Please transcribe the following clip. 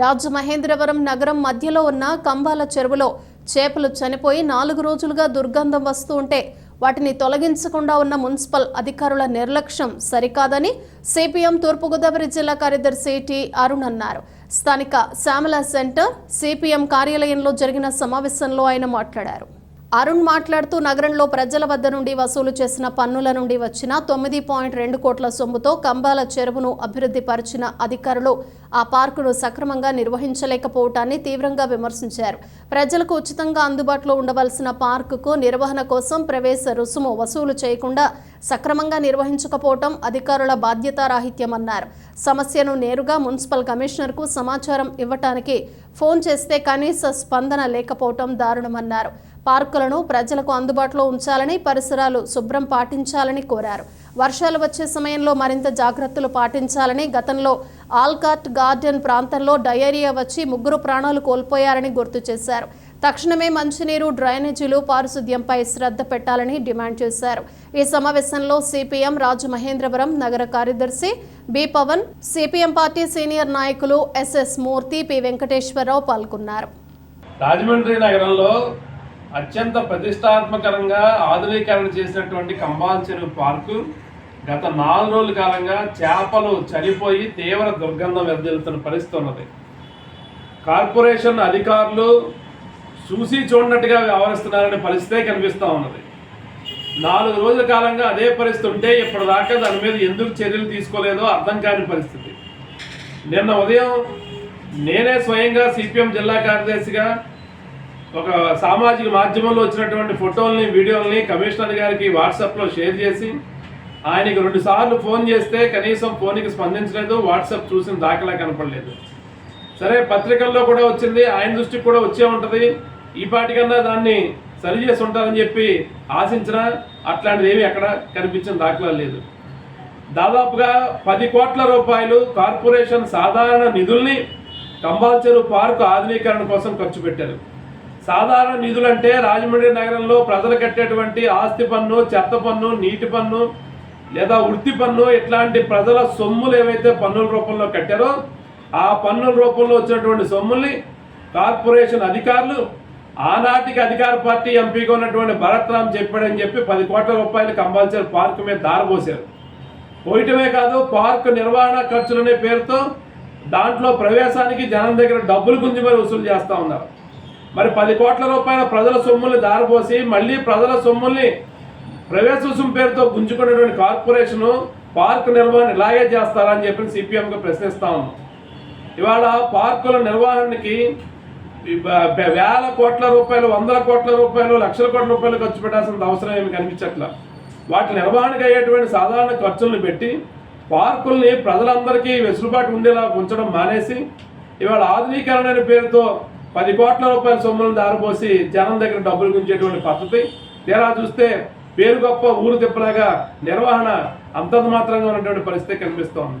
రాజమహేంద్రవరం నగరం మధ్యలో ఉన్న కంబాల చెరువులో చేపలు చనిపోయి నాలుగు రోజులుగా దుర్గంధం వస్తూ ఉంటే వాటిని తొలగించకుండా ఉన్న మున్సిపల్ అధికారుల నిర్లక్ష్యం సరికాదని సిపిఎం తూర్పుగోదావరి జిల్లా కార్యదర్శి టి అరుణ్ అన్నారు. స్థానిక శ్యామల సెంటర్ సిపిఎం కార్యాలయంలో జరిగిన సమావేశంలో ఆయన మాట్లాడారు. అరుణ్ మాట్లాడుతూ నగరంలో ప్రజల వద్ద నుండి వసూలు చేసిన పన్నుల నుండి వచ్చిన తొమ్మిది పాయింట్ రెండు కోట్ల సొమ్ముతో కంబాల చెరువును అభివృద్ధి పరిచిన అధికారులు ఆ పార్కును సక్రమంగా నిర్వహించలేకపోవటాన్ని తీవ్రంగా విమర్శించారు. ప్రజలకు ఉచితంగా అందుబాటులో ఉండవలసిన పార్కుకు నిర్వహణ కోసం ప్రవేశ రుసుము వసూలు చేయకుండా సక్రమంగా నిర్వహించకపోవటం అధికారుల బాధ్యతారాహిత్యమన్నారు. సమస్యను నేరుగా మున్సిపల్ కమిషనర్కు సమాచారం ఇవ్వటానికి ఫోన్ చేస్తే కనీస స్పందన లేకపోవటం దారుణమన్నారు. పార్కులను ప్రజలకు అందుబాటులో ఉంచాలని పరిసరాలు శుభ్రం పాటించాలని కోరారు. వర్షాలు వచ్చే సమయంలో మరింత జాగ్రత్తలు పాటించాలని గతంలో ఆల్కాట్ గార్డెన్ ప్రాంతంలో డయేరియా వచ్చి ముగ్గురు ప్రాణాలు కోల్పోయారని గుర్తు చేశారు. తక్షణమే మంచినీరు డ్రైనేజీలు పారిశుద్ధ్యంపై శ్రద్ధ పెట్టాలని డిమాండ్ చేశారు. ఈ సమావేశంలో సిపిఎం రాజమహేంద్రవరం నగర కార్యదర్శి B Pavan CPM party senior నాయకులు ఎస్ఎస్ మూర్తి పి వెంకటేశ్వరరావు పాల్గొన్నారు. రాజమండ్రి నగరంలో అత్యంత ప్రతిష్టాత్మకరంగా ఆధునీకరణ చేసినటువంటి కంబాల్ చెరువు పార్కు గత నాలుగు రోజుల కాలంగా చేపలు చనిపోయి తీవ్ర దుర్గంధం వెదజల్లుతున్న పరిస్థితి ఉన్నది. కార్పొరేషన్ అధికారులు చూసి చూడనట్టుగా వ్యవహరిస్తున్నారనే పరిస్థితే కనిపిస్తూ ఉన్నది. నాలుగు రోజుల కాలంగా అదే పరిస్థితి ఉంటే ఇప్పటిదాకా దాని మీద ఎందుకు చర్యలు తీసుకోలేదో అర్థం కాని పరిస్థితి. నిన్న ఉదయం నేనే స్వయంగా సిపిఎం జిల్లా కార్యదర్శిగా ఒక సామాజిక మాధ్యమంలో వచ్చినటువంటి ఫోటోల్ని వీడియోల్ని కమిషనర్ గారికి వాట్సాప్లో షేర్ చేసి ఆయనకి రెండు సార్లు ఫోన్ చేస్తే కనీసం ఫోన్కి స్పందించలేదు వాట్సాప్ చూసిన దాఖలా కనపడలేదు. సరే పత్రికల్లో కూడా వచ్చింది ఆయన దృష్టికి కూడా వచ్చే ఉంటుంది. ఈ పాటికన్నా దాన్ని సరి చేసి ఉంటారని చెప్పి ఆశించిన అట్లాంటిది ఏమీ ఎక్కడ కనిపించిన దాఖలా లేదు. దాదాపుగా పది కోట్ల రూపాయలు కార్పొరేషన్ సాధారణ నిధుల్ని కంబాల్చెరు పార్కు ఆధునీకరణ కోసం ఖర్చు పెట్టారు. సాధారణ నిధులంటే రాజమండ్రి నగరంలో ప్రజలు కట్టేటువంటి ఆస్తి పన్ను చెత్త పన్ను నీటి పన్ను లేదా వృత్తి పన్ను ఇట్లాంటి ప్రజల సొమ్ములు ఏవైతే పన్నుల రూపంలో కట్టారో ఆ పన్నుల రూపంలో వచ్చినటువంటి సొమ్ముల్ని కార్పొరేషన్ అధికారులు ఆనాటికి అధికార పార్టీ ఎంపీగా ఉన్నటువంటి భరత్ రామ్ చెప్పాడని చెప్పి పది కోట్ల రూపాయలు కంపల్సరీ పార్కు మీద దారబోసారు పోయటమే కాదు పార్కు నిర్వహణ ఖర్చులనే పేరుతో దాంట్లో ప్రవేశానికి జనం దగ్గర డబ్బులు గుంజి మరి వసూలు చేస్తూ ఉన్నారు. మరి పది కోట్ల రూపాయల ప్రజల సొమ్ముల్ని దారపోసి మళ్ళీ ప్రజల సొమ్ముల్ని ప్రవేశ పేరుతో గుంజుకున్నటువంటి కార్పొరేషన్ పార్క్ నిర్వహణ ఇలాగే చేస్తారని చెప్పి సిపిఎంగా ప్రశ్నిస్తా ఇవాళ పార్కుల నిర్వహణకి వేల కోట్ల రూపాయలు వందల కోట్ల రూపాయలు లక్షల కోట్ల రూపాయలు ఖర్చు పెట్టాల్సిన అవసరం ఏమి కనిపించట్లా. వాటి నిర్వహణకు అయ్యేటువంటి సాధారణ ఖర్చులను పెట్టి పార్కుల్ని ప్రజలందరికీ వెసులుబాటు ఉండేలా ఉంచడం మానేసి ఇవాళ ఆధునీకరణ అనే పేరుతో పది కోట్ల రూపాయల సొమ్ములను దారిపోసి జనం దగ్గర డబ్బులు గుంచేటువంటి పద్ధతి. తీరా చూస్తే పేరు గొప్ప ఊరు తిప్పలాగా నిర్వహణ అంతంత మాత్రంగా ఉన్నటువంటి పరిస్థితి కనిపిస్తోంది.